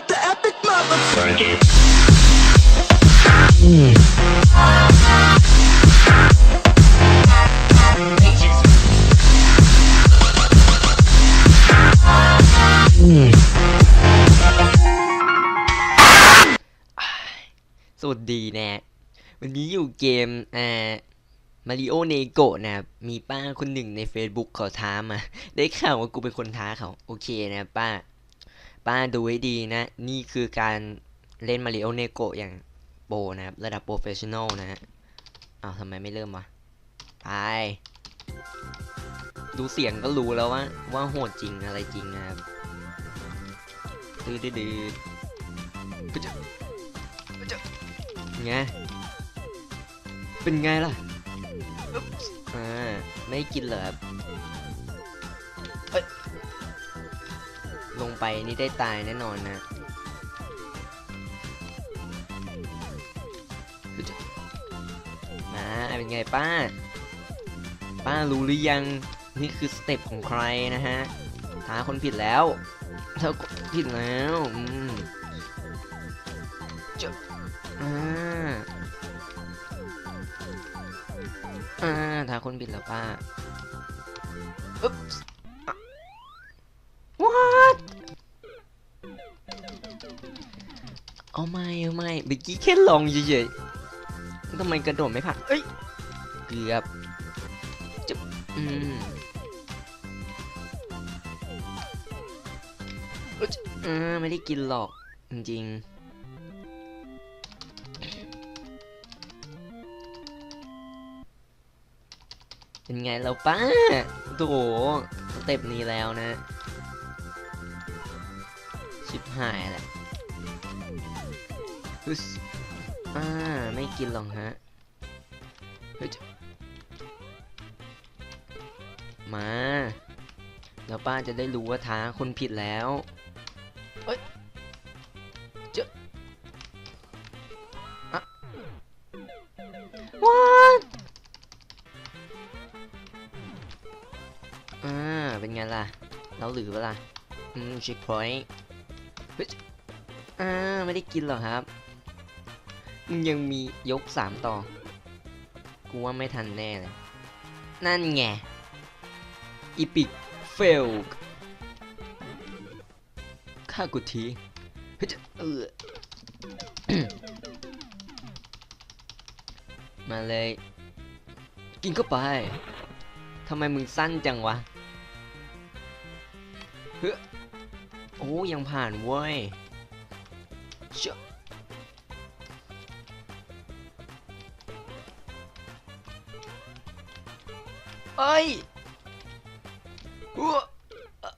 got the epic mother. สวัสดีนะ วันนี้อยู่เกมอ่ามาริโอเนโกะนะครับ มีป้าคนหนึ่งใน Facebook เขาท้ามา ได้ข่าวว่ากูเป็นคนท้าเขา โอเคนะป้า ป้าดูให้ดีนะ นี่คือการเล่นมาริโอเนโกะอย่างโปรนะครับ ระดับโปรเฟชชั่นอลนะฮะอ้าวทำไมไม่เริ่มวะไปดูเสียงก็รู้แล้วว่า ว่าโหดจริงอะไรจริงนะครับดื้อดื้อปะจ๊ะปะจ๊ะไงเป็นไงล่ะอ่าไม่กินเหรอครับ ลงไปนี่ได้ตายแน่นอนนะมาเป็นไงป้า ป้ารู้หรือยังนี่คือสเต็ปของใครนะฮะท้าคนผิดแล้วเธอผิดแล้วอืมจะอ่าอ่าท้าคนผิดแล้วป้าอุ๊ เอาไม่เอาไม่เมื่อกี้แค่ลองเฉยๆทำไมกระโดดไม่ผ่านเอ้ยเกือบจะอืมอ่าไม่ได้กินหรอก จริงๆ เป็นไงแล้วป้าโถสเต็ปนี้แล้วนะ ชิบหายแหละ ฮึสอ่า ไม่กินหรอกฮะเฮ้ยจะมา แล้วป้าจะได้รู้ว่าท้าคนผิดแล้ว เอ้ยเจะอะว้าอ่า เป็นไงล่ะ เราหรือเปะล่าอืมเช็คพอยต์เฮ้ยอ่า ไม่ได้กินหรอกครับมึง ยังมียกสามต่อ กูว่าไม่ทันแน่เลย นั่นไง อีพิกเฟลฆ่ากูทีเฮ้ยเออมาเลย กินเข้าไปทำไมมึงสั้นจังวะเฮ้ยโอ้ยังผ่านเว้ยเชอ เอ้ยอุ๊ยเอ่อ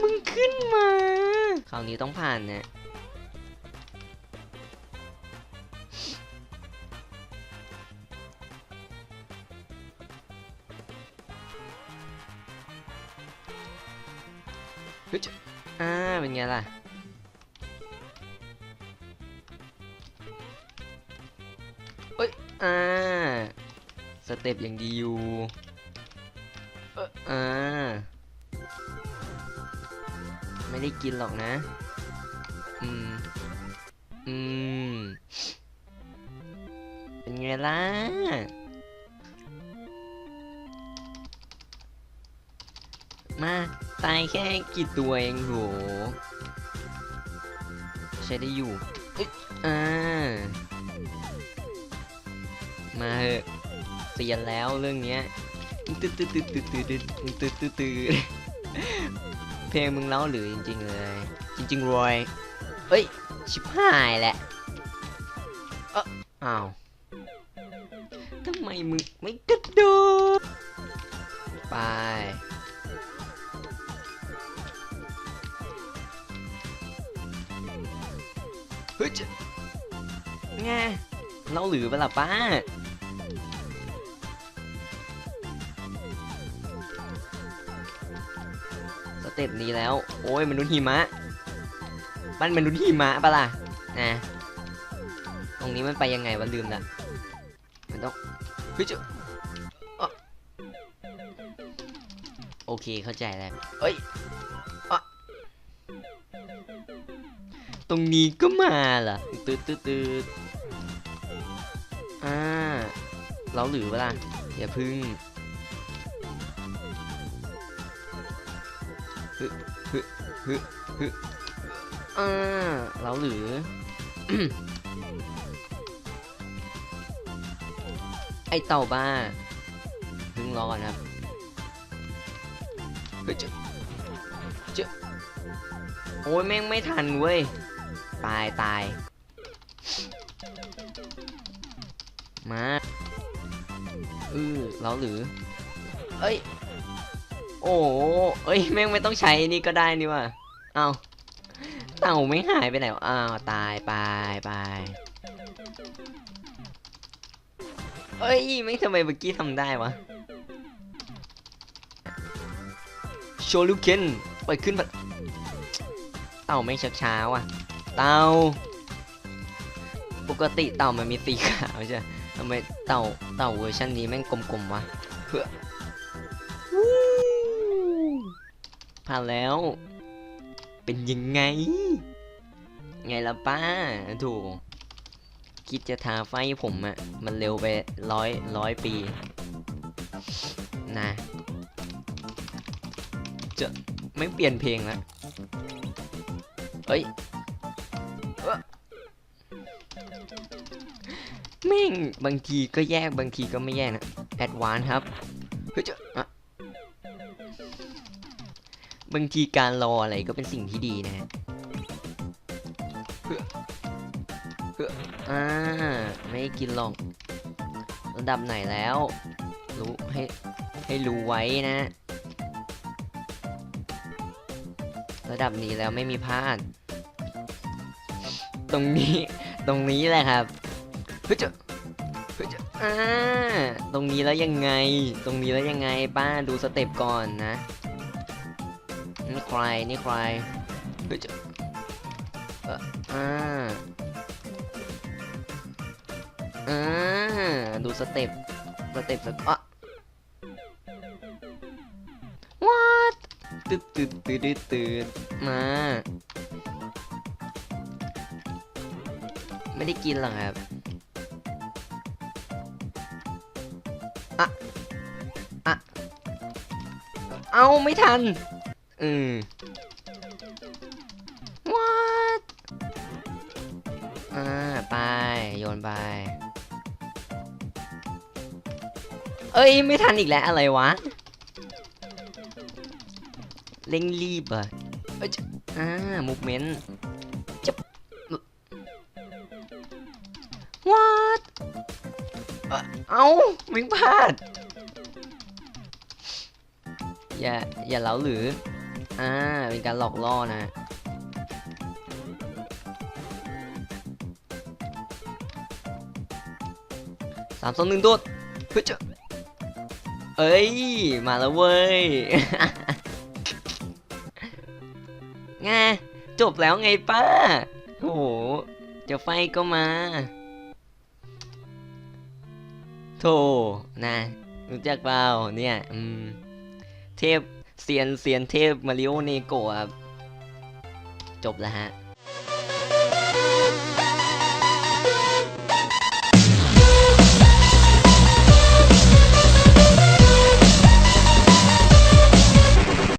มึงขึ้นมาคราวนี้ต้องผ่านเนี่ยเฮ้ยจะอ่า เป็นไงล่ะ เต็ปยังดีอยู่เอออ่าไม่ได้กินหรอกนะ อืม อืม เป็นไงล่ะ มา ตายแค่กี่ตัวเองโห ใช้ได้อยู่เอ้ยอ่า มาเหอะ เสียนแล้วเรื่องเนี้ยตืดตืดตืดตืดตืดตืดตืดตืดตืดเพลงมึงเล่าหรือจริง ๆ เลย จริง ๆ รวยเอ้ย ชิบหายแหละเอ้าอ้าวทำไมมึงไม่กระโดดไปเฮ้ยจะไงเล่าหรือเปล่าป้า เต็ปนี้แล้ว โอ้ยมนุษย์หิมะบ้านมนุษย์หิมะปะล่ะนะตรงนี้มันไปยังไงวะลืมละมันต้องเฮ้ยจะโอเคเข้าใจแล้วเอ้ยอตรงนี้ก็มาล่ะตืดตืดตืดอ่าเราหรือเปล่าอย่าพึ่ง ฮึฮึฮึฮึอ่าเราหรือ ไอเต่าบ้าพึ่งรอก่อนครับเฮ้ยเจ๊เจ๊โอ้ยแม่งไม่ทันเว้ย ตายตาย มาอือเราหรือ เอ้ย โอ้เอ้ยแม่งไม่ต้องใช้นี่ก็ได้นี่ว่ะเอาเต่าไม่หายไปไหนวะอ้าวตายไปไปเอ้ยไม่งทำไมเมื่อกี้ทำได้วะโชลูเคนไปขึ้นมาเต่าไม่งชักช้าว่ะ เต่า ปกติเต่ามันมีสีขาวใช่ทำไมเต่าเต่าเวอร์ชันนี้แม่งกลมๆวะเพื่อ ผ่านแล้ว เป็นยังไง ไงล่ะป้าถูกคิดจะทาไฟผมอะมันเร็วไปร้อยร้อยปีนะจะไม่เปลี่ยนเพลงล้วเอ้ยแม่งบางทีก็แยกบางทีก็ไม่แยกนะแอดวานครับเฮ้ยเจะ บางทีการรออะไรก็เป็นสิ่งที่ดีนะฮะเฮ้อเฮ้ออ่าไม่กินหรอกระดับไหนแล้ว รู้ให้ให้รู้ไว้นะ ระดับนี้แล้วไม่มีพลาด ตรงนี้ตรงนี้แหละครับเฮ้ยเจะเฮ้ยเจะอ่าตรงนี้แล้วยังไง ตรงนี้แล้วยังไงป้าดูสเต็ปก่อนนะ นี่ใคร นี่ใครเฮ้ยเจะเอออ่าอ่าดูสเต็ป สเต็ปสเต็ปอะ what ตึ๊ดตึ๊ดตึ๊ดตึ๊ดตึ๊ดมา ไม่ได้กินหรอกครับอะอะเอาไม่ทัน อืม what อ่า ไป โยนไป เอ้ย ไม่ทันอีกแล้ว อะไรวะ เร่งรีบอะเอ้ยอ่ามูฟเมนต์จะ what เอ่อเอาไม่พลาด อย่า อย่าเล้าหรือ อ่า เป็นการหลอกล่อนะสามสองหนึ่งโดดเฮ้ยเจ้าเอ้ย มาแล้วเว้ยไงจบแล้วไงป้า โอ้โห จะไฟก็มา โธ่นะ รู้จักเปล่าเนี่ย อืม เทพ เซียนเซียนเทพมาริโอเนโกะครับ จบแล้วฮะ